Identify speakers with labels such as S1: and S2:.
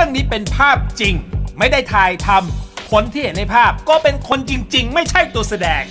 S1: รื่องนี้เป็นภาพจริง ไม่ได้ถ่ายทำคนที่เห็นในภาพก็เป็นคนจริง ๆ ไม่ใช่ตัวแสดง